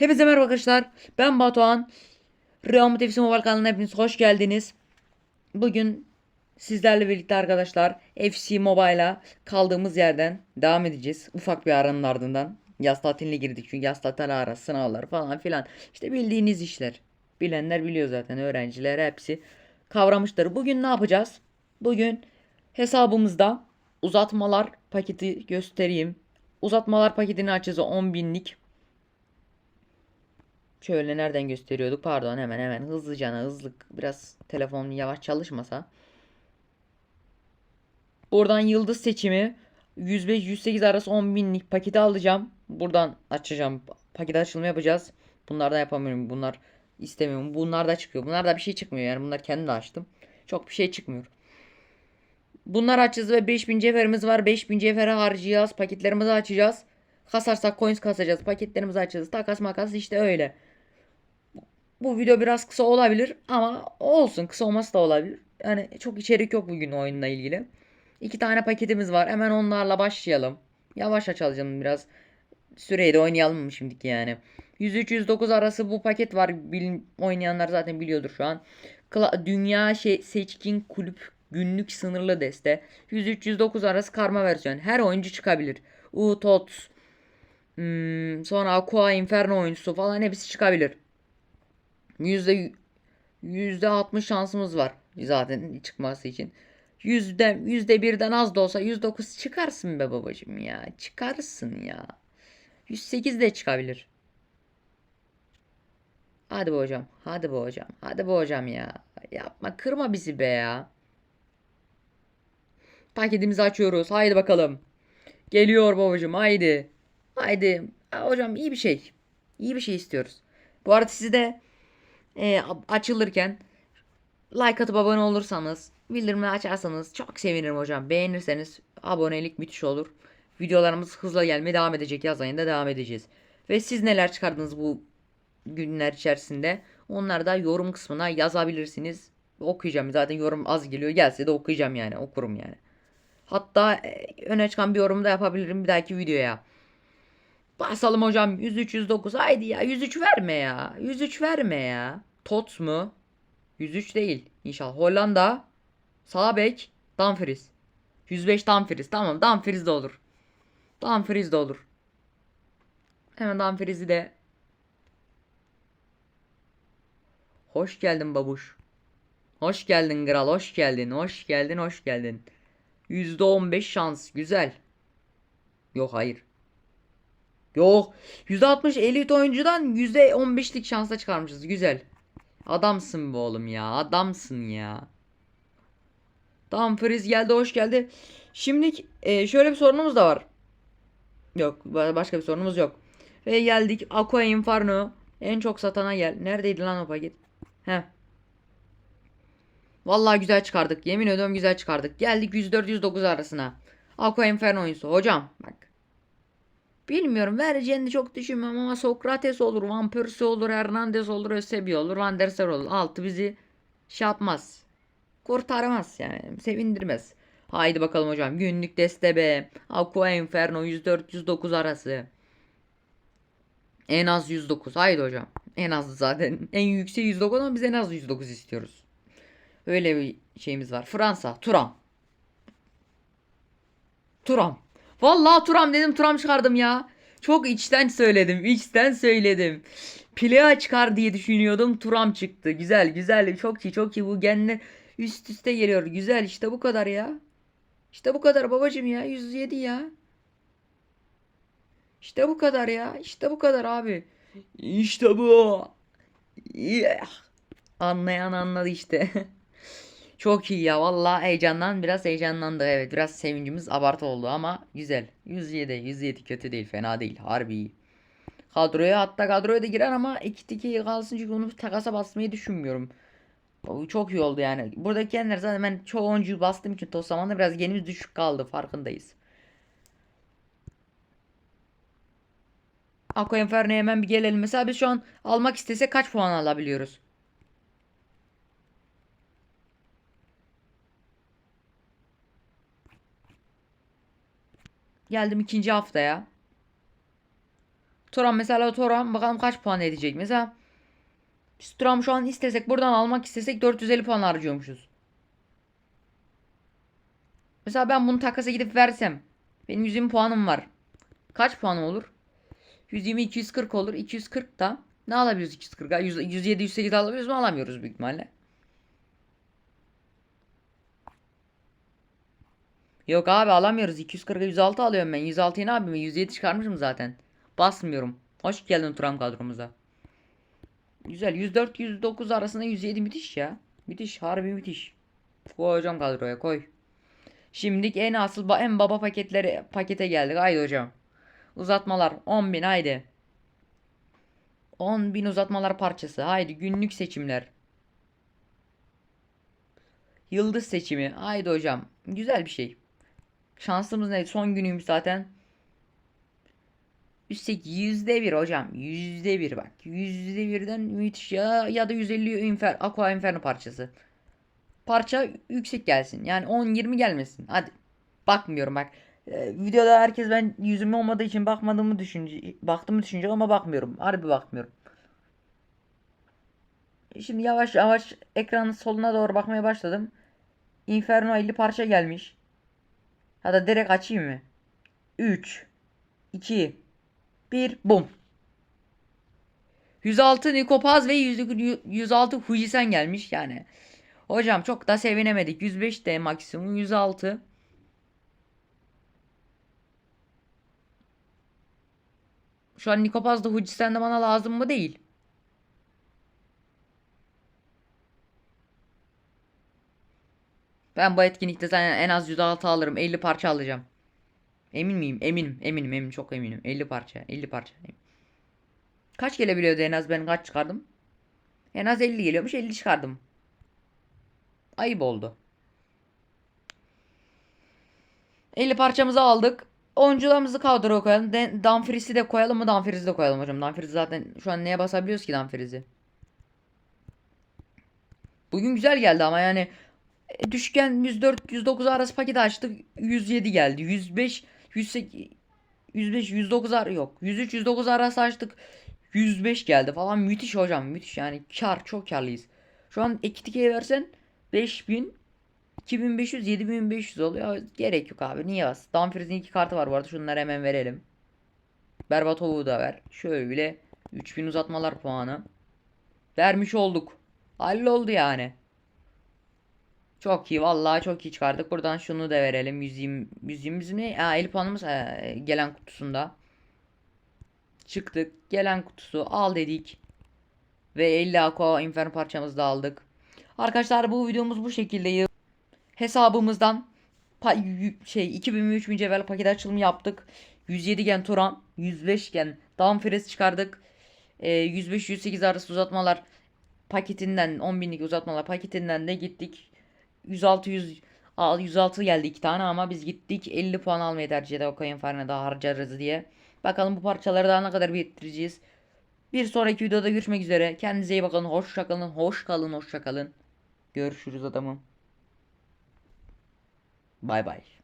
Hepinize merhaba arkadaşlar. Ben Batuhan. Real Madrid FC Mobile kanalına hepiniz hoş geldiniz. Bugün sizlerle birlikte arkadaşlar FC Mobile'a kaldığımız yerden devam edeceğiz. Ufak bir aranın ardından. Yaz tatiline girdik çünkü yaz tatili arası sınavlar falan filan. İşte bildiğiniz işler. Bilenler biliyor zaten öğrenciler hepsi kavramıştır. Bugün ne yapacağız? Bugün hesabımızda uzatmalar paketi göstereyim. Uzatmalar paketini açacağız 10 binlik. Şöyle nereden gösteriyorduk? Pardon hemen hemen hızlıca hızlı biraz telefon yavaş çalışmasa. Buradan yıldız seçimi 105-108 arası 10 binlik paketi alacağım. Buradan açacağım. Paket açılımı yapacağız. Bunlardan yapamıyorum. Bunlar istemiyorum. Bunlar da çıkıyor. Bunlar da bir şey çıkmıyor. Yani bunlar kendim açtım. Çok bir şey çıkmıyor. Bunlar açacağız ve 5000 cevherimiz var. 5000 cevhere harcayacağız. Paketlerimizi açacağız. Kasarsak coins kasacağız. Paketlerimizi açacağız. Takas makas işte öyle. Bu video biraz kısa olabilir ama olsun kısa olması da olabilir. Yani çok içerik yok bugün oyunla ilgili. İki tane paketimiz var. Hemen onlarla başlayalım. Yavaş açalım biraz. Süreyi de oynayalım mı şimdiki yani. 103-109 arası bu paket var. Bil, oynayanlar zaten biliyordur şu an. Kla- Dünya şey, seçkin kulüp günlük sınırlı deste. 103-109 arası karma versiyon. Her oyuncu çıkabilir. U-Tots. Hmm, sonra Aqua Inferno oyuncusu falan hepsi çıkabilir. Yüzde yüzde 60 şansımız var zaten çıkması için. Yüzde yüzde birden az da olsa 109 çıkarsın be babacım ya. Çıkarsın ya. 108 de çıkabilir. Hadi be hocam. Hadi be hocam. Hadi be hocam ya. Yapma kırma bizi be ya. Paketimizi açıyoruz. Haydi bakalım. Geliyor babacım haydi. Haydi. Ha, hocam iyi bir şey. İyi bir şey istiyoruz. Bu arada sizi de e, açılırken like atıp abone olursanız, bildirimleri açarsanız çok sevinirim hocam. Beğenirseniz abonelik müthiş olur. Videolarımız hızla gelmeye devam edecek. Yaz ayında devam edeceğiz. Ve siz neler çıkardınız bu günler içerisinde? Onları da yorum kısmına yazabilirsiniz. Okuyacağım. Zaten yorum az geliyor. Gelse de okuyacağım yani. Okurum yani. Hatta e, öne çıkan bir yorum da yapabilirim bir dahaki videoya. Basalım hocam 103 109 haydi ya 103 verme ya. 103 verme ya. Tots mu? 103 değil. İnşallah. Hollanda sağ bek Dumfries 105 Dumfries. Tamam Dumfries de olur. Dumfries de olur. Hemen Dumfries'i de. Hoş geldin babuş. Hoş geldin kral hoş geldin hoş geldin hoş geldin. %15 şans güzel. Yok hayır Yok. %60 elit oyuncudan %15'lik şansla çıkarmışız. Güzel. Adamsın bu oğlum ya. Adamsın ya. Tamam Friz geldi hoş geldi. Şimdi e, şöyle bir sorunumuz da var. Yok başka bir sorunumuz yok. Ve geldik Aqua Inferno. En çok satana gel. Neredeydi lan o paket? He. Vallahi güzel çıkardık. Yemin ediyorum güzel çıkardık. Geldik 104-109 arasına. Aqua Inferno oyuncusu. Hocam bak. Bilmiyorum vereceğini çok düşünmem ama Sokrates olur, Van Persie olur, Hernandez olur, Ösebi olur, Van der Sar olur. Altı bizi şey yapmaz. Kurtarmaz yani. Sevindirmez. Haydi bakalım hocam. Günlük deste be. Aqua Inferno 104-109 arası. En az 109. Haydi hocam. En az zaten. En yüksek 109 ama biz en az 109 istiyoruz. Öyle bir şeyimiz var. Fransa. Turam. Turam. Vallahi Turam dedim Turam çıkardım ya. Çok içten söyledim. içten söyledim. Plea çıkar diye düşünüyordum. Turam çıktı. Güzel güzel. Çok iyi çok iyi. Bu genler üst üste geliyor. Güzel işte bu kadar ya. İşte bu kadar babacım ya. 107 ya. İşte bu kadar ya. İşte bu kadar abi. İşte bu. Yeah. Anlayan anladı işte. Çok iyi ya vallahi heyecandan biraz heyecanlandı evet biraz sevincimiz abartı oldu ama güzel 107 107 kötü değil fena değil harbi iyi. Kadroya hatta kadroya da girer ama iki tiki kalsın çünkü onu takasa basmayı düşünmüyorum. Çok iyi oldu yani. Buradaki yenler zaten ben çoğu oyuncuyu bastığım için o zaman da biraz genimiz düşük kaldı farkındayız. Aqua Inferno'ya hemen bir gelelim. Mesela biz şu an almak istesek kaç puan alabiliyoruz? Geldim ikinci haftaya. Turan mesela Turan bakalım kaç puan edecek. Mesela biz Turan şu an istesek buradan almak istesek 450 puan harcıyormuşuz. Mesela ben bunu takasa gidip versem. Benim 120 puanım var. Kaç puanım olur? 120 240 olur. 240 da ne alabiliyoruz 240'a? 100 107 108 alabiliyoruz mu? Alamıyoruz büyük ihtimalle. Yok abi alamıyoruz. 240'a 106 alıyorum ben. 106'yı ne yapayım? 107 çıkarmışım zaten. Basmıyorum. Hoş geldin Turam kadromuza. Güzel. 104 109 arasında 107 müthiş ya. Müthiş. Harbi müthiş. Koy hocam kadroya koy. Şimdilik en asıl en baba paketleri pakete geldik. Haydi hocam. Uzatmalar 10.000 haydi. 10.000 uzatmalar parçası. Haydi günlük seçimler. Yıldız seçimi. Haydi hocam. Güzel bir şey. Şansımız ne? Son günümüz zaten. Üstteki yüzde bir hocam. Yüzde bir bak. Yüzde birden müthiş ya. Ya da 150 infer, Aqua Inferno parçası. Parça yüksek gelsin. Yani 10-20 gelmesin. Hadi. Bakmıyorum bak. Ee, videoda herkes ben yüzüm olmadığı için bakmadığımı düşünce baktığımı düşünecek ama bakmıyorum. Harbi bakmıyorum. Şimdi yavaş yavaş ekranın soluna doğru bakmaya başladım. Inferno 50 parça gelmiş. Ya da direkt açayım mı? 3 2 1 bum. 106 Nikopaz ve 100 106 Hujisen gelmiş yani. Hocam çok da sevinemedik. 105 de maksimum 106. Şu an Nikopaz da Hujisen de bana lazım mı değil. Ben bu etkinlikte zaten en az 106 alırım. 50 parça alacağım. Emin miyim? Eminim. Eminim. Eminim. Çok eminim. 50 parça. 50 parça. Kaç gelebiliyordu en az ben kaç çıkardım? En az 50 geliyormuş. 50 çıkardım. Ayıp oldu. 50 parçamızı aldık. Oyuncularımızı kadroya koyalım. Dumfries'i de koyalım mı? Dumfries'i de koyalım hocam. Dumfries zaten şu an neye basabiliyoruz ki Dumfries'i? Bugün güzel geldi ama yani düşken 104 109 arası paket açtık. 107 geldi. 105 108 105 109 ar yok. 103 109 arası açtık. 105 geldi falan. Müthiş hocam. Müthiş yani kar çok karlıyız. Şu an iki tikeye versen 5000 2500 7500 oluyor. Gerek yok abi. Niye bas? Dumfries'in iki kartı var bu arada. Şunları hemen verelim. Berbatov'u da ver. Şöyle 3000 uzatmalar puanı. Vermiş olduk. Halloldu yani. Çok iyi vallahi çok iyi çıkardık. Buradan şunu da verelim. 120 120 ne? Aa 50 puanımız ee, gelen kutusunda. Çıktık. Gelen kutusu al dedik. Ve 50 Aqua Inferno parçamızı da aldık. Arkadaşlar bu videomuz bu şekilde. Hesabımızdan şey 2000 ve 3000 cevher paket açılımı yaptık. 107 gen Turan, 105 gen Dumfries çıkardık. Ee, 105-108 arası uzatmalar paketinden 10.000'lik uzatmalar paketinden de gittik. 106 100 al 106 geldi iki tane ama biz gittik 50 puan almayı tercih ettik. O farm'a daha harcarız diye. Bakalım bu parçaları daha ne kadar biriktireceğiz. Bir sonraki videoda görüşmek üzere. Kendinize iyi bakın. Hoşça kalın. Hoş kalın. Hoşça kalın. Görüşürüz adamım. Bay bay.